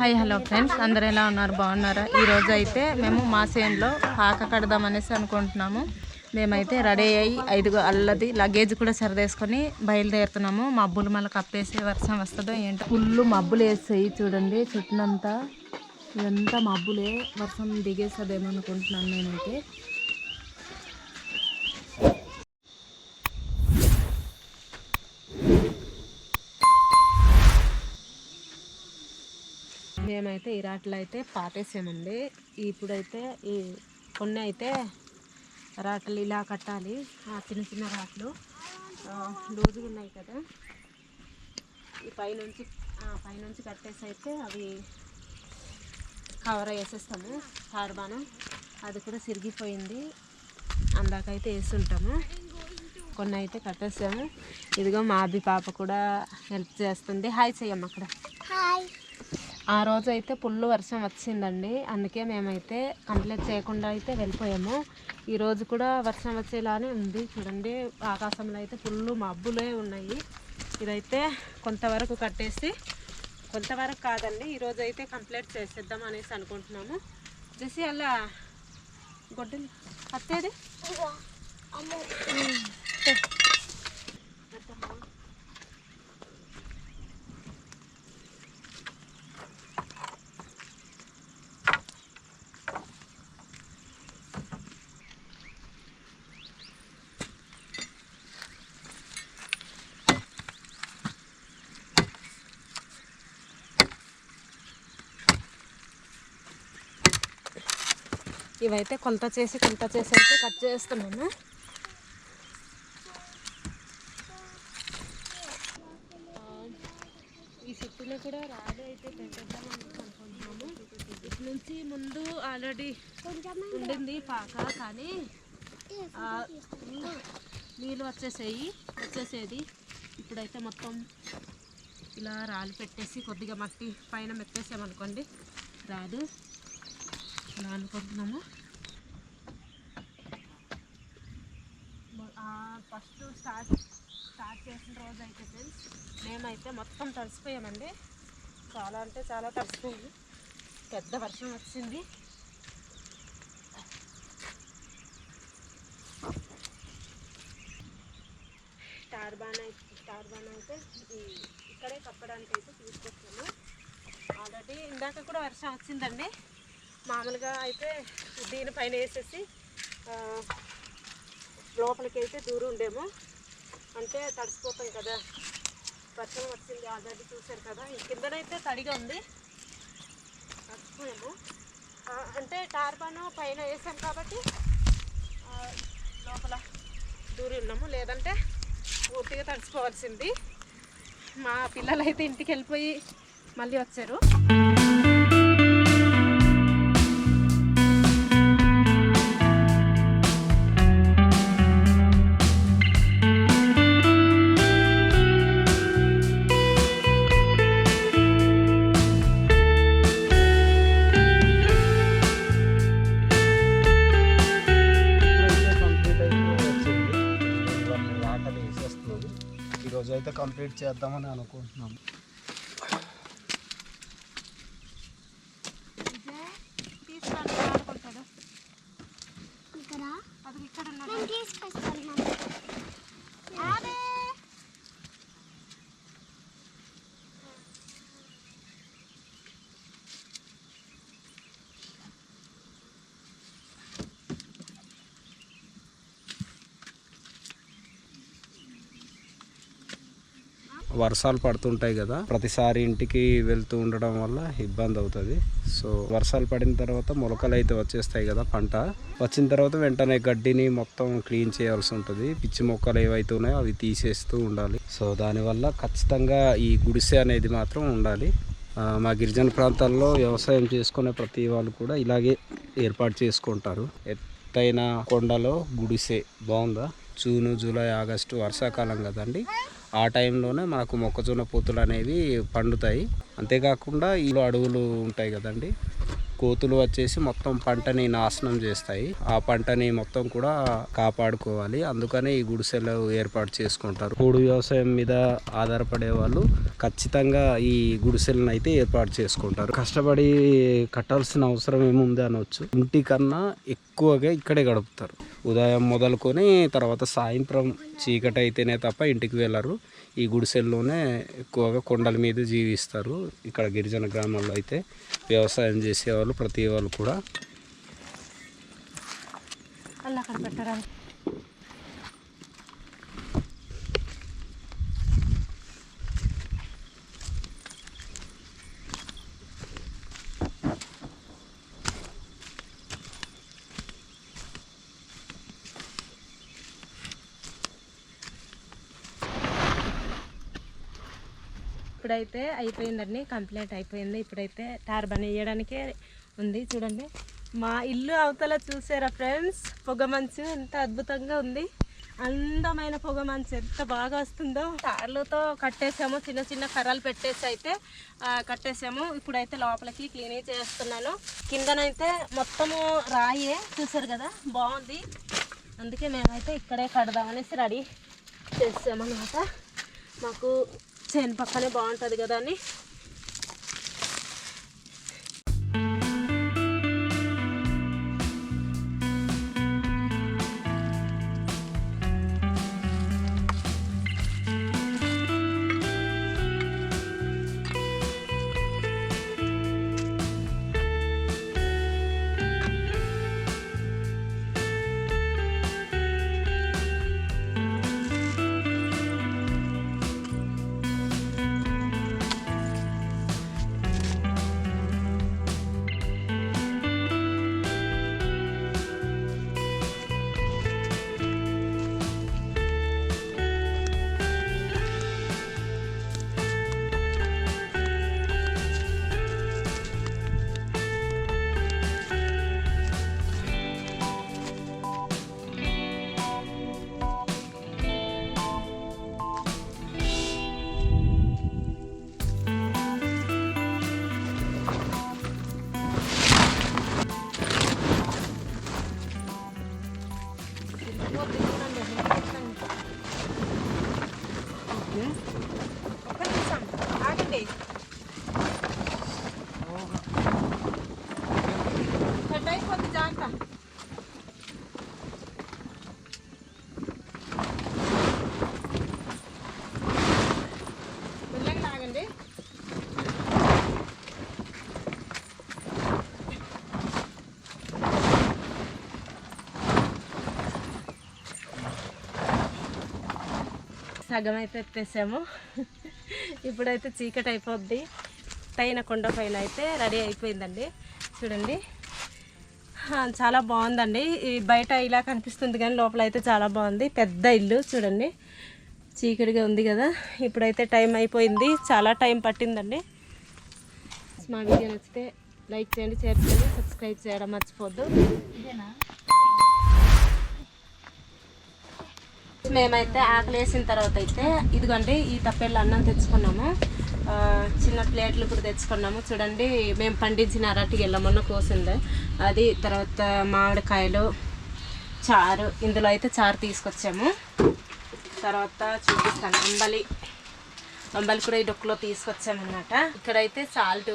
Hi hello friends. అందరు ఎలా ఉన్నారు? బాగున్నారా? ఈరోజు అయితే మేము మా సేన్లో పాక కడదాం అనేసి అనుకుంటున్నాము. మేమైతే రెడీ అయ్యి ఐదు అల్లది లగేజ్ కూడా సరిదేసుకొని బయలుదేరుతున్నాము. మబ్బులు మళ్ళీ కప్పేసి వర్షం వస్తుందో ఏంటో. ఫుల్ మబ్బులు వేస్తాయి చూడండి చుట్టూనంతా ఇదంతా మబ్బులే వర్షం దిగేస్తుందేమో అనుకుంటున్నాను నేనైతే. మేమైతే ఈ రాట్లు అయితే పాతేసామండి. ఇప్పుడైతే ఈ కొన్ని అయితే రాట్లు ఇలా కట్టాలి. ఆ చిన్న చిన్న రాట్లు. లూజుగా ఉన్నాయి కదా. ఈ పైనుంచి పైనుంచి కట్టేసి అయితే అవి కవర్ వేసేస్తాము తార్బాను అది కూడా సిరిగిపోయింది. అందాకైతే వేస్తుంటాము కొన్ని అయితే కట్టేసాము. ఇదిగో మా అబ్బి పాప కూడా హెల్ప్ చేస్తుంది. హాయ్ చెయ్యమ్మ అక్కడ. ఆ రోజు అయితే పుల్లు వర్షం వచ్చిందండి. అందుకే మేమైతే కంప్లీట్ చేయకుండా అయితే వెళ్ళిపోయాము. ఈరోజు కూడా వర్షం వచ్చేలానే ఉంది. చూడండి ఆకాశంలో అయితే పుల్లు మబ్బులే ఉన్నాయి. ఇదైతే కొంతవరకు కట్టేసి కొంతవరకు కాదండి ఈరోజు అయితే కంప్లీట్ చేసేద్దాం అనేసి అనుకుంటున్నాము. చేసి అలా గొడ్డలు అత్తేది ఇవైతే కొంత చేసి కొంత చేసి అయితే కట్ చేస్తున్నాము ఈ చెట్టులో కూడా రాళ్ళు అయితే పెట్టేద్దాం అనుకుంటున్నాము. ఇటు నుంచి ముందు ఆల్రెడీ ఉండింది పాక కానీ నీళ్ళు వచ్చేసేయి వచ్చేసేది. ఇప్పుడైతే మొత్తం ఇలా రాళ్ళు పెట్టేసి కొద్దిగా మట్టి పైన మెత్తేసామనుకోండి రాదు. ఇలా అనుకుంటున్నాము ఫస్ట్ స్టార్ట్ స్టార్ట్ చేసిన రోజు అయితే ఫ్రెండ్స్ మేమైతే మొత్తం తడిసిపోయామండి. చాలా అంటే చాలా తడిసిపోయింది. పెద్ద వర్షం వచ్చింది. స్టార్ బాన్ స్టార్ బాన్ అయితే ఇక్కడే కప్పడానికి అయితే తీసుకొచ్చాము. ఆల్రెడీ ఇందాక కూడా వర్షం వచ్చిందండి. మామూలుగా అయితే దీనిపైన వేసేసి లోపలికి అయితే దూరం ఉండేమో అంటే తడిసిపోతాం కదా. వర్షం వచ్చింది ఆల్రెడీ చూశారు కదా. ఈ కిందనైతే తడిగా ఉంది. తడిసిపోయాము. అంటే టార్బాను పైన వేసాం కాబట్టి లోపల దూరి ఉన్నాము లేదంటే పూర్తిగా తడిసిపోవాల్సింది. మా పిల్లలు అయితే ఇంటికి వెళ్ళిపోయి మళ్ళీ వచ్చారు. కంప్లీట్ చేద్దామని ఆడుకుంటాడు అది ఇక్కడ వర్షాలు పడుతుంటాయి కదా ప్రతిసారి ఇంటికి వెళ్తూ ఉండడం వల్ల ఇబ్బంది అవుతుంది. సో వర్షాలు పడిన తర్వాత మొలకలు అయితే వచ్చేస్తాయి కదా పంట. వచ్చిన తర్వాత వెంటనే గడ్డిని మొత్తం క్లీన్ చేయాల్సి ఉంటుంది. పిచ్చి మొక్కలు ఏవైతే ఉన్నాయో అవి తీసేస్తూ ఉండాలి. సో దానివల్ల ఖచ్చితంగా ఈ గుడిసె అనేది మాత్రం ఉండాలి. మా గిరిజన ప్రాంతాల్లో వ్యవసాయం చేసుకునే ప్రతి వాళ్ళు కూడా ఇలాగే ఏర్పాటు చేసుకుంటారు. ఎత్తైన కొండలో గుడిసె. బాగుందా? జూను జూలై ఆగస్టు వర్షాకాలం కదండి. ఆ టైంలోనే మనకు మొక్కజొన్న పూతులు అనేవి పండుతాయి. అంతేకాకుండా ఈలో అడవులు ఉంటాయి కదండి. కోతులు వచ్చేసి మొత్తం పంటని నాశనం చేస్తాయి. ఆ పంటని మొత్తం కూడా కాపాడుకోవాలి. అందుకనే ఈ గుడిసెలు ఏర్పాటు చేసుకుంటారు. కూడు వ్యవసాయం మీద ఆధారపడే వాళ్ళు ఖచ్చితంగా ఈ గుడిసెలను అయితే ఏర్పాటు చేసుకుంటారు. కష్టపడి కట్టాల్సిన అవసరం ఏముంది అనవచ్చు ఇంటికన్నా ఎక్కువగా ఇక్కడే గడుపుతారు. ఉదయం మొదలుకొని తర్వాత సాయంత్రం చీకటి అయితేనే తప్ప ఇంటికి వెళ్ళరు. ఈ గుడిసెల్లోనే ఎక్కువగా కొండల మీద జీవిస్తారు. ఇక్కడ గిరిజన గ్రామాల్లో అయితే వ్యవసాయం చేసేవాళ్ళు ప్రతి వాళ్ళు కూడా. ఇప్పుడైతే అయిపోయిందండి కంప్లీట్ అయిపోయింది. ఇప్పుడైతే టార్బన్ వేయడానికే ఉంది. చూడండి మా ఇల్లు అవతల చూసారా ఫ్రెండ్స్? పొగ మంచు ఎంత అద్భుతంగా ఉంది. అందమైన పొగ మంచు ఎంత బాగా వస్తుందో. తార్లతో కట్టేసాము చిన్న చిన్న కర్రలు పెట్టేసి అయితే కట్టేసాము. ఇప్పుడైతే లోపలికి క్లీనింగ్ చేస్తున్నాను. కిందనైతే మొత్తము రాయే చూసారు కదా? బాగుంది. అందుకే మేమైతే ఇక్కడే కడదామనేసి రెడీ చేసామన్నమాట. మాకు చేను పక్కనే బాగుంటుంది కదా అని né? సగం అయితే ఎత్తేసాము. ఇప్పుడైతే చీకటి అయిపోద్ది. పైన కొండ పైన అయితే రెడీ అయిపోయిందండి. చూడండి. చాలా బాగుందండి. ఈ బయట ఇలా కనిపిస్తుంది కానీ లోపల అయితే చాలా బాగుంది. పెద్ద ఇల్లు చూడండి. చీకటిగా ఉంది కదా. ఇప్పుడైతే టైం అయిపోయింది. చాలా టైం పట్టిందండి. మా వీడియో నచ్చితే లైక్ చేయండి షేర్ చేయండి సబ్స్క్రైబ్ చేయడం మర్చిపోద్దు. మేమైతే ఆకలి వేసిన తర్వాత అయితే ఇదిగోండి ఈ తప్పెళ్ళు అన్నం తెచ్చుకున్నాము. చిన్న ప్లేట్లు కూడా తెచ్చుకున్నాము. చూడండి మేము పండించిన అరటి ఎల్లమన్న కోసింది. అది తర్వాత మామిడికాయలు చారు ఇందులో అయితే చారు తీసుకొచ్చాము. తర్వాత చూపిస్తాను. అంబలి. అంబలి కూడా ఈ డొక్కులో తీసుకొచ్చామన్నమాట. ఇక్కడైతే సాల్ట్